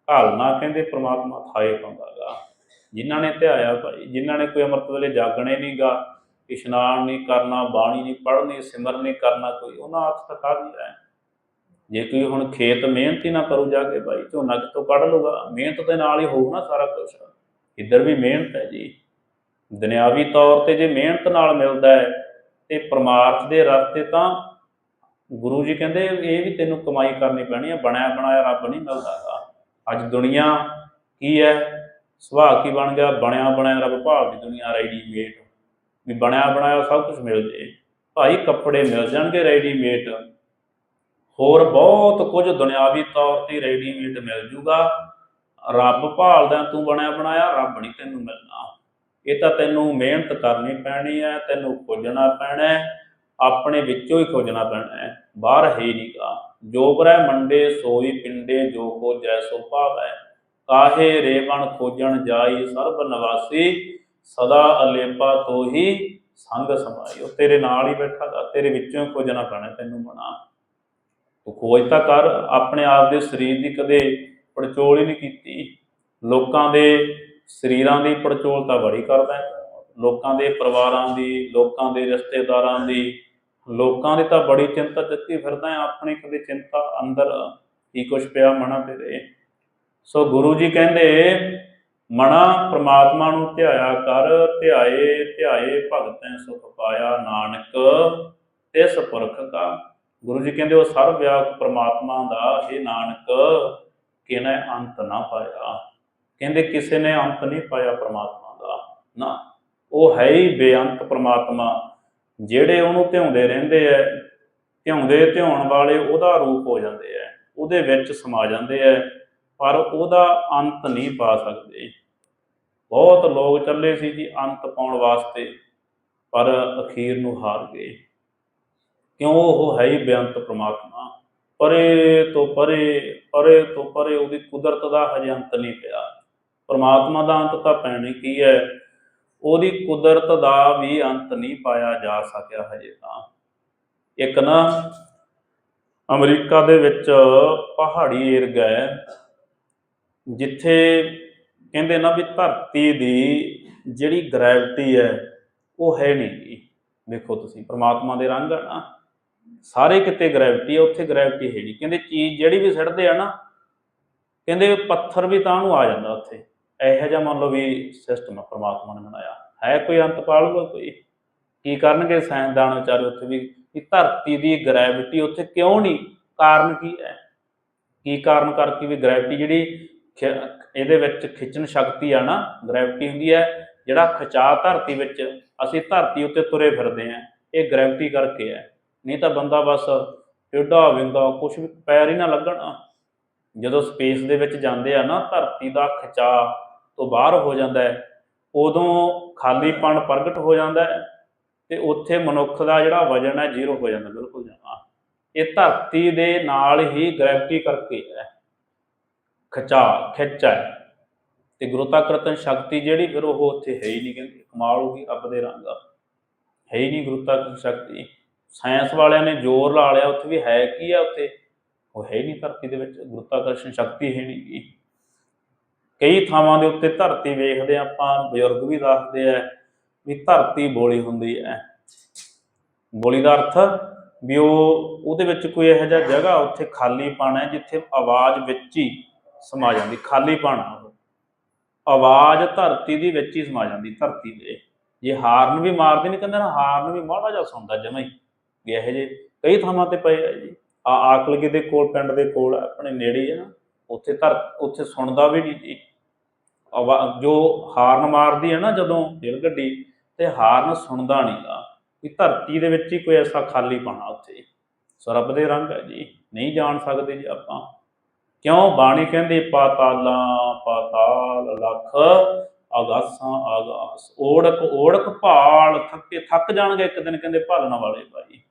ਘਾਲਣਾ ਕਹਿੰਦੇ ਪ੍ਰਮਾਤਮਾ ਥਾਏ ਪਾਉਂਦਾਗਾ ਜਿਨ੍ਹਾਂ ਨੇ ਧਿਆਇਆ ਭਾਈ, ਜਿਨ੍ਹਾਂ ਨੇ ਕੋਈ ਅੰਮ੍ਰਿਤ ਵੇਲੇ ਜਾਗਣੇ ਨਹੀਂਗਾ ਇਸ਼ਨਾਨ ਨਹੀਂ ਕਰਨਾ, ਬਾਣੀ ਨਹੀਂ ਪੜ੍ਹਨੀ ਸਿਮਰਨ ਨਹੀਂ ਕਰਨਾ, ਕੋਈ ਉਹਨਾਂ ਹੱਥ ਤਾਂ ਕਾਹਦੀ ਹੈ। ਜੇ ਕੋਈ ਹੁਣ ਖੇਤ ਮਿਹਨਤੀ ਨਾ ਕਰੂ ਜਾ ਕੇ ਭਾਈ ਝੋਨਾ ਕਿੱਥੋਂ ਕੱਢ ਲੂਗਾ ਮਿਹਨਤ ਦੇ ਨਾਲ ਹੀ ਹੋਊ ਨਾ ਸਾਰਾ ਕੁਝ ਇੱਧਰ ਵੀ ਮਿਹਨਤ ਹੈ ਜੀ। ਦੁਨਿਆਵੀ ਤੌਰ ਤੇ ਜੇ ਮਿਹਨਤ ਨਾਲ ਮਿਲਦਾ ਹੈ ਤੇ ਪਰਮਾਰਥ ਦੇ ਰਸਤੇ ਤਾਂ ਗੁਰੂ ਜੀ ਕਹਿੰਦੇ ਇਹ ਵੀ ਤੈਨੂੰ ਕਮਾਈ ਕਰਨੀ ਪੈਣੀ ਹੈ ਬਣਿਆ ਬਣਾਇਆ ਰੱਬ ਨਹੀਂ ਮਿਲਦਾ ਗਾ। ਅੱਜ ਦੁਨੀਆ ਕੀ ਹੈ? ਸੁਭਾਅ ਕੀ ਬਣ ਗਿਆ? ਬਣਿਆ ਬਣਾਇਆ ਰੱਬ ਭਾਵ ਦੀ ਦੁਨੀਆ ਰੈਡੀ ਮੇਟ ਵੀ ਬਣਿਆ ਬਣਾਇਆ ਸਭ ਕੁਝ ਮਿਲ ਜੇ। ਭਾਈ ਕੱਪੜੇ ਮਿਲ ਜਾਣਗੇ ਰੈਡੀਮੇਡ। ਹੋਰ ਬਹੁਤ ਕੁਝ ਦੁਨਿਆਵੀ ਤੌਰ ਤੇ ਰੈਡੀਮੇਡ ਮਿਲ ਜੂਗਾ। ਰੱਬ ਭਾਲਦਾ ਤੂੰ ਬਣਿਆ ਬਣਾਇਆ, ਰੱਬ ਨਹੀਂ ਤੈਨੂੰ ਮਿਲਣਾ। ਇਹ ਤਾਂ ਤੈਨੂੰ ਮਿਹਨਤ ਕਰਨੀ ਪੈਣੀ ਹੈ, ਤੈਨੂੰ ਖੋਜਣਾ ਪੈਣਾ ਹੈ। ਆਪਣੇ ਵਿੱਚੋਂ ਹੀ ਖੋਜਣਾ ਪੈਣਾ ਹੈ। ਬਾਹਰ ਹੈ ਹੀ ਨਹੀਂਗਾ ਜੋ ਬਰੈ ਮੰਡੇ, ਸੋਈ ਪਿੰਡੇ, ਜੋ ਕੋ ਜੈਸੋ ਭਾਵੈ। ਕਾਹੇ ਰੇਵਣ ਖੋਜਣ ਜਾਈ ਸਰਬ ਨਿਵਾਸੀ। ਸਦਾ ਅਲੇਪਾ ਤੋਹੀ ਸੰਗ ਸਮਾਈ। ਉਹ ਤੇਰੇ ਨਾਲ ਹੀ ਬੈਠਾਗਾ ਤੇਰੇ ਵਿੱਚੋਂ ਹੀ ਖੋਜਣਾ ਪੈਣਾ ਤੈਨੂੰ ਬਣਾ। ਤੂੰ ਖੋਜ ਤਾਂ ਕਰ, ਆਪਣੇ ਆਪ ਦੇ ਸਰੀਰ ਦੀ ਕਦੇ ਪੜਚੋਲ ਹੀ ਨਹੀਂ ਕੀਤੀ। ਲੋਕਾਂ ਦੇ ਸਰੀਰਾਂ ਦੀ ਪੜਚੋਲ ਤਾਂ ਬੜੀ ਕਰਦਾ ਲੋਕਾਂ ਦੇ ਪਰਿਵਾਰਾਂ ਦੀ, ਲੋਕਾਂ ਦੇ ਰਿਸ਼ਤੇਦਾਰਾਂ ਦੀ, ਲੋਕਾਂ ਦੀ ਤਾਂ ਬੜੀ ਚਿੰਤਾ ਚੱਕੀ ਫਿਰਦਾ ਹੈ। ਆਪਣੀ ਕਦੇ ਚਿੰਤਾ ਅੰਦਰ ਕੀ ਕੁਛ ਪਿਆ ਮਨਾ ਤੇਰੇ। ਸੋ ਗੁਰੂ ਜੀ ਕਹਿੰਦੇ ਮਣਾ ਪ੍ਰਮਾਤਮਾ ਨੂੰ ਧਿਆਇਆ ਕਰ, ਧਿਆਏ ਧਿਆਏ ਭਗਤੈ ਸੁਖ ਪਾਇਆ ਨਾਨਕ, ਤਿਸ ਪੁਰਖ ਕਾ। ਗੁਰੂ ਜੀ ਕਹਿੰਦੇ, ਉਹ ਸਰਵ ਵਿਆਪਕ ਪ੍ਰਮਾਤਮਾ ਦਾ ਇਹ ਨਾਨਕ ਕਿਨੇ ਅੰਤ ਨਾ ਪਾਇਆ? ਕਹਿੰਦੇ, ਕਿਸੇ ਨੇ ਅੰਤ ਨਹੀਂ ਪਾਇਆ ਪ੍ਰਮਾਤਮਾ ਦਾ। ਨਾ, ਉਹ ਹੈ ਹੀ ਬੇਅੰਤ ਪ੍ਰਮਾਤਮਾ। ਜਿਹੜੇ ਉਹਨੂੰ ਧਿਆਉਂਦੇ ਰਹਿੰਦੇ ਐ ਧਿਆਉਂਦੇ ਧਿਆਉਣ ਵਾਲੇ ਉਹਦਾ ਰੂਪ ਹੋ ਜਾਂਦੇ ਐ, ਉਹਦੇ ਵਿੱਚ ਸਮਾ ਜਾਂਦੇ ਐ। ਪਰ ਉਹਦਾ ਅੰਤ ਨਹੀਂ ਪਾ ਸਕਦੇ। ਬਹੁਤ ਲੋਕ ਚੱਲੇ ਸੀ ਜੀ ਅੰਤ ਪਾਉਣ ਵਾਸਤੇ, ਪਰ ਅਖੀਰ ਨੂੰ ਹਾਰ ਗਏ। ਕਿਉਂ? ਉਹ ਹੈ ਹੀ ਬੇਅੰਤ ਪ੍ਰਮਾਤਮਾ। ਪਰੇ ਤੋਂ ਪਰੇ ਪਰੇ ਤੋਂ ਪਰੇ ਉਹਦੀ ਕੁਦਰਤ ਦਾ ਹਜੇ ਅੰਤ ਨਹੀਂ ਪਿਆ। ਪ੍ਰਮਾਤਮਾ ਦਾ ਅੰਤ ਤਾਂ ਪੈਣੀ ਕੀ ਹੈ? ਉਹਦੀ ਕੁਦਰਤ ਦਾ ਵੀ ਅੰਤ ਨਹੀਂ ਪਾਇਆ ਜਾ ਸਕਿਆ ਹਜੇ ਤਾਂ। ਇੱਕ ਨਾ ਅਮਰੀਕਾ ਦੇ ਵਿੱਚ ਪਹਾੜੀ ਏਰੀਆ ਹੈ ਜਿੱਥੇ ਕਹਿੰਦੇ ਨਾ ਵੀ ਧਰਤੀ ਦੀ ਜਿਹੜੀ ਗ੍ਰੈਵਿਟੀ ਹੈ, ਉਹ ਹੈ ਨਹੀਂ ਗੀ ਵੇਖੋ ਤੁਸੀਂ, ਪ੍ਰਮਾਤਮਾ ਦੇ ਰੰਗ ਆ ਨਾ। ਸਾਰੇ ਕਿਤੇ ਗ੍ਰੈਵਿਟੀ ਆ, ਉੱਥੇ ਗ੍ਰੈਵਿਟੀ ਹੈ ਨਹੀਂ। ਕਹਿੰਦੇ ਚੀਜ਼ ਜਿਹੜੀ ਵੀ ਸਿੱਟਦੇ ਆ ਨਾ, ਕਹਿੰਦੇ ਪੱਥਰ ਵੀ ਤਾਂ ਨੂੰ ਆ ਜਾਂਦਾ ਉੱਥੇ। ਇਹੋ ਜਿਹਾ ਮੰਨ ਲਓ ਵੀ ਸਿਸਟਮ ਆ ਪ੍ਰਮਾਤਮਾ ਨੇ ਬਣਾਇਆ। ਹੈ ਕੋਈ ਅੰਤ ਪਾਲੂਗਾ ਕੋਈ? ਕੀ ਕਰਨਗੇ ਸਾਇੰਸਦਾਨ ਵਿਚਾਰੇ ਉੱਥੇ ਵੀ? ਕਿ ਧਰਤੀ ਦੀ ਗ੍ਰੈਵਿਟੀ ਉੱਥੇ ਕਿਉਂ ਨਹੀਂ? ਕਾਰਨ ਕੀ ਹੈ? ਕੀ ਕਾਰਨ ਕਰਕੇ ਵੀ ਗ੍ਰੈਵਿਟੀ ਜਿਹੜੀ ਇਹਦੇ ਵਿੱਚ ਖਿੱਚਣ ਸ਼ਕਤੀ ਆ ਨਾ ਗ੍ਰੈਵਿਟੀ ਹੁੰਦੀ ਹੈ, ਜਿਹੜਾ ਖਿਚਾ ਧਰਤੀ ਵਿੱਚ ਅਸੀਂ ਧਰਤੀ ਉੱਤੇ ਤੁਰੇ ਫਿਰਦੇ ਆਂ ਇਹ ਗ੍ਰੈਵਿਟੀ ਕਰਕੇ ਹੈ। ਨਹੀਂ ਤਾਂ ਬੰਦਾ ਬਸ ਟੇਢਾ ਵਿੰਗਾ ਕੁਝ ਵੀ ਪੈਰ ਹੀ ਨਾ ਲੱਗਣ। ਜਦੋਂ ਸਪੇਸ ਦੇ ਵਿੱਚ ਜਾਂਦੇ ਆ ਨਾ, ਧਰਤੀ ਦਾ ਖਿਚਾ ਤੋਂ ਬਾਹਰ ਹੋ ਜਾਂਦਾ ਹੈ, ਉਦੋਂ ਖਾਲੀਪਣ ਪ੍ਰਗਟ ਹੋ ਜਾਂਦਾ ਹੈ ਤੇ ਉੱਥੇ ਮਨੁੱਖ ਦਾ ਜਿਹੜਾ ਵਜਨ ਹੈ ਜ਼ੀਰੋ ਹੋ ਜਾਂਦਾ, ਬਿਲਕੁਲ ਇਹ ਧਰਤੀ ਦੇ ਨਾਲ ਹੀ ਗ੍ਰੈਵਿਟੀ ਕਰਕੇ ਹੈ। ਖਿਚਾ, ਖਿੱਚਾ। ਤੇ ਗੁਰੂਤਾਕਰਤਨ ਸ਼ਕਤੀ ਜਿਹੜੀ, ਫਿਰ ਉਹ ਉੱਥੇ ਹੈ ਹੀ ਨਹੀਂ। ਕਹਿੰਦੇ ਕਮਾਲ ਹੋ ਗਈ ਰੱਬ ਦੇ ਰੰਗ ਹੈ ਹੀ ਨਹੀਂ ਗੁਰੂਤਾਕਰਤਨ ਸ਼ਕਤੀ। ਸਾਇੰਸ ਵਾਲਿਆਂ ਨੇ ਜ਼ੋਰ ਲਾ ਲਿਆ, ਉੱਥੇ ਵੀ ਹੈ ਕੀ ਆ ਉੱਥੇ? ਉਹ ਹੈ ਨਹੀਂ ਧਰਤੀ ਦੇ ਵਿੱਚ ਗੁਰੂਤਾਕਰਸ਼ਣ ਸ਼ਕਤੀ ਹੈ ਨਹੀਂ ਕਈ ਥਾਵਾਂ ਦੇ ਉੱਤੇ ਧਰਤੀ ਵੇਖਦੇ ਹਾਂ ਆਪਾਂ, ਬਜ਼ੁਰਗ ਵੀ ਦੱਸਦੇ ਆ ਵੀ ਧਰਤੀ ਬੋਲੀ ਹੁੰਦੀ ਹੈ। ਬੋਲੀ ਦਾ ਅਰਥ ਵੀ ਉਹ, ਉਹਦੇ ਵਿੱਚ ਕੋਈ ਇਹੋ ਜਿਹਾ ਜਗ੍ਹਾ ਉੱਥੇ ਖਾਲੀ ਹੈ, ਜਿੱਥੇ ਆਵਾਜ਼ ਵਿੱਚ ਹੀ ਸਮਾ ਜਾਂਦੀ ਖਾਲੀ ਆ ਉਹ। ਆਵਾਜ਼ ਧਰਤੀ ਦੀ ਵਿੱਚ ਹੀ ਸਮਾ ਜਾਂਦੀ ਧਰਤੀ ਦੇ ਜੇ ਹਾਰਨ ਵੀ ਮਾਰਦੇ ਨਹੀਂ ਕਹਿੰਦੇ ਨਾ ਹਾਰਨ ਵੀ ਮਾੜਾ ਜਿਹਾ ਸੁਣਦਾ ਜਮਾ ਹੀ। ਵੀ ਇਹੋ ਜਿਹੇ ਕਈ ਥਾਵਾਂ ਤੇ ਪਏ ਆ ਜੀ। ਆ ਆਕਲਗੀ ਦੇ ਕੋਲ ਪਿੰਡ ਦੇ ਕੋਲ ਆ, ਆਪਣੇ ਨੇੜੇ ਆ ਨਾ। ਉੱਥੇ ਧਰ ਉੱਥੇ ਸੁਣਦਾ ਵੀ ਨਹੀਂ ਜੀ। ਆਵਾ ਜੋ ਹਾਰਨ ਮਾਰਦੀ ਹੈ ਨਾ ਜਦੋਂ ਦਿਲ ਗੱਡੀ ਤੇ ਹਾਰਨ ਸੁਣਦਾ ਨਹੀਂਗਾ। ਵੀ ਧਰਤੀ ਦੇ ਵਿੱਚ ਹੀ ਕੋਈ ਐਸਾ ਖਾਲੀ ਪਾਣਾ ਉੱਥੇ। ਸੋ ਰੱਬ ਦੇ ਰੰਗ ਹੈ ਜੀ। ਨਹੀਂ ਜਾਣ ਸਕਦੇ ਜੀ ਆਪਾਂ। ਕਿਉਂ ਬਾਣੀ ਕਹਿੰਦੇ, ਪਾਤਾਲਾਂ, ਪਾਤਾਲ ਲੱਖ ਆਗਾਸਾਂ ਆਗਾਸ ਓੜਕ ਓੜਕ ਭਾਲ, ਥੱਕੇ, ਥੱਕ ਜਾਣਗੇ ਇੱਕ ਦਿਨ, ਕਹਿੰਦੇ ਭਾਲਣ ਵਾਲੇ ਭਾਈ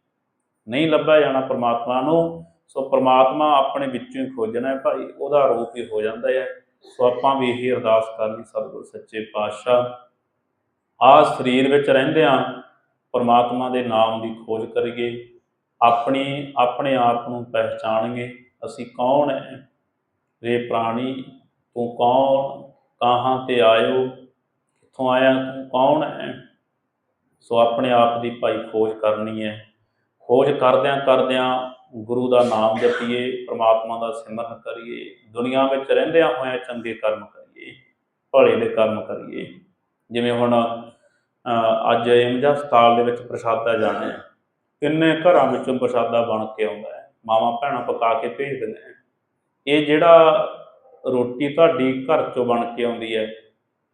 ਨਹੀਂ ਲੱਭਿਆ ਜਾਣਾ ਪ੍ਰਮਾਤਮਾ ਨੂੰ, ਸੋ ਪ੍ਰਮਾਤਮਾ ਆਪਣੇ ਵਿੱਚੋਂ ਹੀ ਖੋਜਣਾ ਹੈ ਭਾਈ, ਉਹਦਾ ਰੂਪ ਹੀ ਹੋ ਜਾਂਦਾ ਹੈ। ਸੋ ਆਪਾਂ ਵੀ ਇਹੀ ਅਰਦਾਸ ਕਰਨੀ ਸਤਿਗੁਰ ਸੱਚੇ ਪਾਤਸ਼ਾਹ। ਆ ਸਰੀਰ ਵਿੱਚ ਰਹਿੰਦਿਆਂ ਪ੍ਰਮਾਤਮਾ ਦੇ ਨਾਮ ਦੀ ਖੋਜ ਕਰੀਏ, ਆਪਣੀ, ਆਪਣੇ ਆਪ ਨੂੰ ਪਹਿਚਾਣਗੇ ਅਸੀਂ ਕੌਣ ਹੈ? ਰੇ ਪ੍ਰਾਣੀ, ਤੂੰ ਕੌਣ? ਕਾਹਾਂ ਤੇ ਆਇਓ? ਕਿੱਥੋਂ ਆਇਆ ਤੂੰ? ਕੌਣ ਹੈ? ਸੋ ਆਪਣੇ ਆਪ ਦੀ ਭਾਈ ਖੋਜ ਕਰਨੀ ਹੈ। ਖੋਜ ਕਰਦਿਆਂ ਕਰਦਿਆਂ ਗੁਰੂ ਦਾ ਨਾਮ ਜਪੀਏ, ਪ੍ਰਮਾਤਮਾ ਦਾ ਸਿਮਰਨ ਕਰੀਏ, ਦੁਨੀਆ ਵਿੱਚ ਰਹਿੰਦਿਆਂ ਹੋਇਆਂ ਚੰਗੇ ਕਰਮ ਕਰੀਏ, ਭਲੇ ਦੇ ਕਰਮ ਕਰੀਏ। ਜਿਵੇਂ ਹੁਣ ਅੱਜ ਇਮਜ ਹਸਪਤਾਲ ਦੇ ਵਿੱਚ ਪ੍ਰਸ਼ਾਦਾ ਜਾਣਾ ਹੈ। ਕਿੰਨੇ ਘਰਾਂ ਵਿੱਚੋਂ ਪ੍ਰਸ਼ਾਦਾ ਬਣ ਕੇ ਆਉਂਦਾ ਹੈ। ਮਾਵਾਂ ਭੈਣਾਂ ਪਕਾ ਕੇ ਭੇਜਦੇ ਨੇ ਇਹ ਜਿਹੜਾ ਰੋਟੀ ਤੁਹਾਡੀ ਘਰ ਚੋਂ ਬਣ ਕੇ ਆਉਂਦੀ ਹੈ,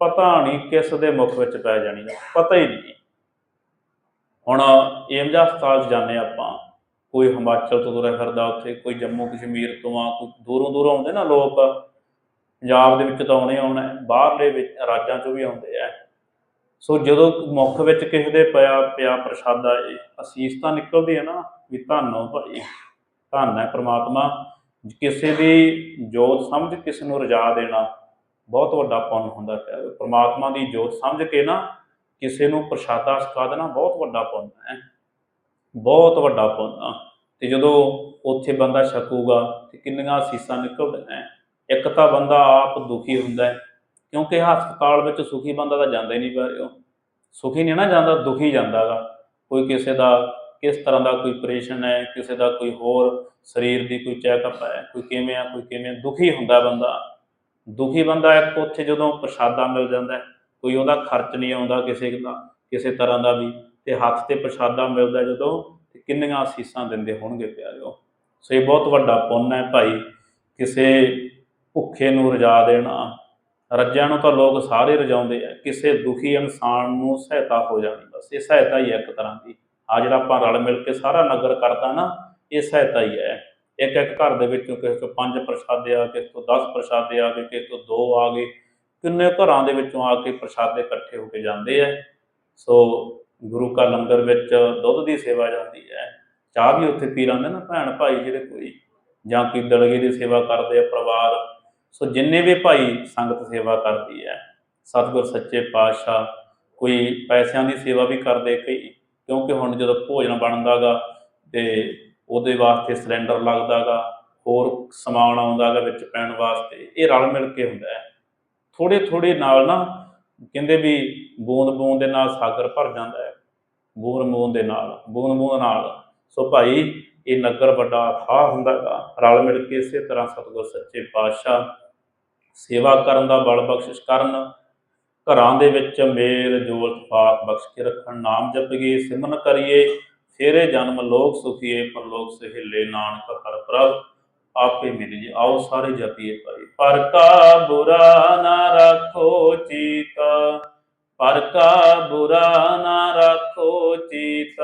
ਪਤਾ ਨਹੀਂ ਕਿਸ ਦੇ ਮੁਖ ਵਿੱਚ ਪੈ ਜਾਣੀ ਹੈ, ਪਤਾ ਹੀ ਨਹੀਂ। ਹੁਣ ਏਮਜ ਹਸਪਤਾਲ 'ਚ ਜਾਂਦੇ ਆਪਾਂ, ਕੋਈ ਹਿਮਾਚਲ ਤੋਂ ਤੁਰਿਆ ਫਿਰਦਾ ਉੱਥੇ, ਕੋਈ ਜੰਮੂ ਕਸ਼ਮੀਰ ਤੋਂ ਆ, ਕੋਈ ਦੂਰੋਂ ਦੂਰੋਂ ਆਉਂਦੇ ਨਾ ਲੋਕ, ਪੰਜਾਬ ਦੇ ਵਿੱਚ ਤਾਂ ਆਉਣੇ ਆਉਣਾ ਬਾਹਰਲੇ ਵਿੱਚ, ਰਾਜਾਂ 'ਚੋਂ ਵੀ ਆਉਂਦੇ ਆ ਸੋ ਜਦੋਂ ਮੁੱਖ ਵਿੱਚ ਕਿਸੇ ਦੇ ਪਿਆ ਪਿਆ ਪ੍ਰਸ਼ਾਦਾ ਅਸੀਸ ਤਾਂ ਨਿਕਲਦੀ ਹੈ ਨਾ, ਵੀ ਧੰਨੋ ਭਾਈ, ਧੰਨ ਹੈ ਪ੍ਰਮਾਤਮਾ ਕਿਸੇ ਦੀ ਜੋਤ ਸਮਝ ਕਿਸੇ ਨੂੰ ਰਜਾ ਦੇਣਾ ਬਹੁਤ ਵੱਡਾ ਪੁੰਨ ਹੁੰਦਾ ਹੈ। ਪ੍ਰਮਾਤਮਾ ਦੀ ਜੋਤ ਸਮਝ ਕੇ ਨਾ ਕਿਸੇ ਨੂੰ ਪ੍ਰਸ਼ਾਦਾ ਛਕਾ ਦੇਣਾ ਬਹੁਤ ਵੱਡਾ ਪੁੰਨ ਹੈ। ਬਹੁਤ ਵੱਡਾ ਪੁੰਨ ਆ। ਤੇ ਜਦੋਂ ਉੱਥੇ ਬੰਦਾ ਛਕੂਗਾ ਤੇ ਕਿੰਨੀਆਂ ਅਸੀਸਾਂ ਨਿਕਲਦੀਆਂ ਹੈ। ਇੱਕ ਤਾਂ ਬੰਦਾ ਆਪ ਦੁਖੀ ਹੁੰਦਾ ਹੈ, ਕਿਉਂਕਿ ਹਸਪਤਾਲ ਵਿੱਚ ਸੁਖੀ ਬੰਦਾ ਤਾਂ ਜਾਂਦਾ ਹੀ ਨਹੀਂ ਪਿਆ ਸੁਖੀ ਨਹੀਂ ਨਾ ਜਾਂਦਾ, ਦੁਖੀ ਜਾਂਦਾਗਾ। ਕੋਈ ਕਿਸੇ ਦਾ ਕਿਸ ਤਰ੍ਹਾਂ ਦਾ ਕੋਈ ਆਪਰੇਸ਼ਨ ਹੈ, ਕਿਸੇ ਦਾ ਕੋਈ ਹੋਰ ਸਰੀਰ ਦੀ ਕੋਈ ਚੈੱਕਅਪ ਹੈ, ਕੋਈ ਕਿਵੇਂ ਆ, ਕੋਈ ਕਿਵੇਂ ਦੁਖੀ ਹੁੰਦਾ ਬੰਦਾ। ਦੁਖੀ ਬੰਦਾ ਇੱਕ ਉੱਥੇ ਜਦੋਂ ਪ੍ਰਸ਼ਾਦਾ ਮਿਲ ਜਾਂਦਾ ਕੋਈ ਉਹਦਾ ਖਰਚ ਨਹੀਂ ਆਉਂਦਾ ਕਿਸੇ ਦਾ, ਕਿਸੇ ਤਰ੍ਹਾਂ ਦਾ ਵੀ, ਤੇ ਹੱਥ ਤੇ ਪ੍ਰਸ਼ਾਦਾ ਮਿਲਦਾ ਜਦੋਂ, ਤੇ ਕਿੰਨੀਆਂ ਅਸੀਸਾਂ ਦਿੰਦੇ ਹੋਣਗੇ ਪਿਆਰਿਓ। ਸੋ ਇਹ ਬਹੁਤ ਵੱਡਾ ਪੁੰਨ ਹੈ ਭਾਈ, ਕਿਸੇ ਭੁੱਖੇ ਨੂੰ ਰਜਾ ਦੇਣਾ। ਰੱਜਿਆਂ ਨੂੰ ਤਾਂ ਲੋਕ ਸਾਰੇ ਰਜਾਉਂਦੇ ਆ, ਕਿਸੇ ਦੁਖੀ ਇਨਸਾਨ ਨੂੰ ਸਹਾਇਤਾ ਹੋ ਜਾਣੀ, ਬਸ ਇਹ ਸਹਾਇਤਾ ਹੀ ਹੈ ਇੱਕ ਤਰ੍ਹਾਂ ਦੀ। ਆ ਜਿਹੜਾ ਆਪਾਂ ਰਲ ਮਿਲ ਕੇ ਸਾਰਾ ਨਗਰ ਕਰਦਾ ਨਾ, ਇਹ ਸਹਾਇਤਾ ਹੀ ਹੈ। ਇੱਕ ਇੱਕ ਘਰ ਦੇ ਵਿੱਚੋਂ ਕਿਸੇ ਤੋਂ ਪੰਜ ਪ੍ਰਸ਼ਾਦੇ ਆ, ਕਿਸੇ ਤੋਂ 10 ਪ੍ਰਸ਼ਾਦੇ ਆ ਗਏ, ਕਿਸੇ ਤੋਂ ਦੋ ਆ ਗਏ, ਕਿੰਨੇ ਘਰਾਂ ਦੇ ਵਿੱਚੋਂ ਆ ਕੇ ਪ੍ਰਸ਼ਾਦੇ ਇਕੱਠੇ ਹੋ ਕੇ ਜਾਂਦੇ ਆ। ਸੋ ਗੁਰੂ ਕਾ ਲੰਗਰ ਵਿੱਚ ਦੁੱਧ ਦੀ ਸੇਵਾ ਜਾਂਦੀ ਹੈ। ਚਾਹ ਵੀ ਉੱਥੇ ਪੀ ਲੈਂਦੇ ਨਾ ਭੈਣ ਭਾਈ ਜਿਹੜੇ ਕੋਈ, ਜਾਂ ਕੋਈ ਦਲਗੇ ਦੀ ਸੇਵਾ ਕਰਦੇ ਆ, ਪਰਿਵਾਰ। ਸੋ ਜਿੰਨੇ ਵੀ ਭਾਈ ਸੰਗਤ ਸੇਵਾ ਕਰਦੀ ਹੈ, ਸਤਿਗੁਰ, ਸੱਚੇ ਪਾਤਸ਼ਾਹ, ਕੋਈ ਪੈਸਿਆਂ ਦੀ ਸੇਵਾ ਵੀ ਕਰਦੇ, ਕਈ ਕਿਉਂਕਿ ਹੁਣ ਜਦੋਂ ਭੋਜਨ ਬਣਦਾਗਾ ਤੇ ਉਹਦੇ ਵਾਸਤੇ ਸਿਲੰਡਰ ਲੱਗਦਾਗਾ, ਹੋਰ ਸਮਾਨ ਆਉਂਦਾਗਾ ਵਿੱਚ ਪੈਣ ਵਾਸਤੇ, ਇਹ ਰਲ ਮਿਲ ਕੇ ਹੁੰਦਾ ਹੈ। ਥੋੜੇ ਥੋੜੇ ਨਾਲ ਨਾ ਕਹਿੰਦੇ ਵੀ ਬੂੰਦ ਬੂੰਦ ਦੇ ਨਾਲ ਸਾਗਰ ਭਰ ਜਾਂਦਾ ਹੈ। ਬੂੰਦ ਬੂੰਦ ਦੇ ਨਾਲ ਬੂੰਦ ਬੂੰਦ ਨਾਲ। ਸੋ ਭਾਈ, ਇਹ ਨਗਰ ਵੱਡਾ ਥਾਂ ਹੁੰਦਾਗਾ। ਰਲ ਮਿਲ ਕੇ ਇਸੇ ਤਰ੍ਹਾਂ ਸਤਿਗੁਰ, ਸੱਚੇ ਪਾਤਸ਼ਾਹ, ਸੇਵਾ ਕਰਨ ਦਾ ਬਲ ਬਖਸ਼ਿਸ਼ ਕਰਨ ਘਰਾਂ ਦੇ ਵਿੱਚ ਮੇਲ, ਜੋਲ ਤਫਾਕ ਬਖਸ਼ ਕੇ ਰੱਖਣ, ਨਾਮ ਜਪੀਏ, ਸਿਮਰਨ ਕਰੀਏ ਫੇਰੇ ਜਨਮ ਲੋਕ ਸੁਖੀਏ, ਪਰਲੋਕ ਸਹਿਲੇ ਨਾਨਕ ਹਰ ਪ੍ਰਭ, ਆਪੇ ਮਿਲ ਜੀ, ਆਓ ਸਾਰੇ ਜਪੀਏ ਭਾਈ। ਪਰ ਕਾ ਬੁਰਾ ਨਾ ਰੱਖੋ ਚੀਤ, ਪਰ ਕਾ ਬੁਰਾ ਨਾ ਰੱਖੋ ਚੀਤ।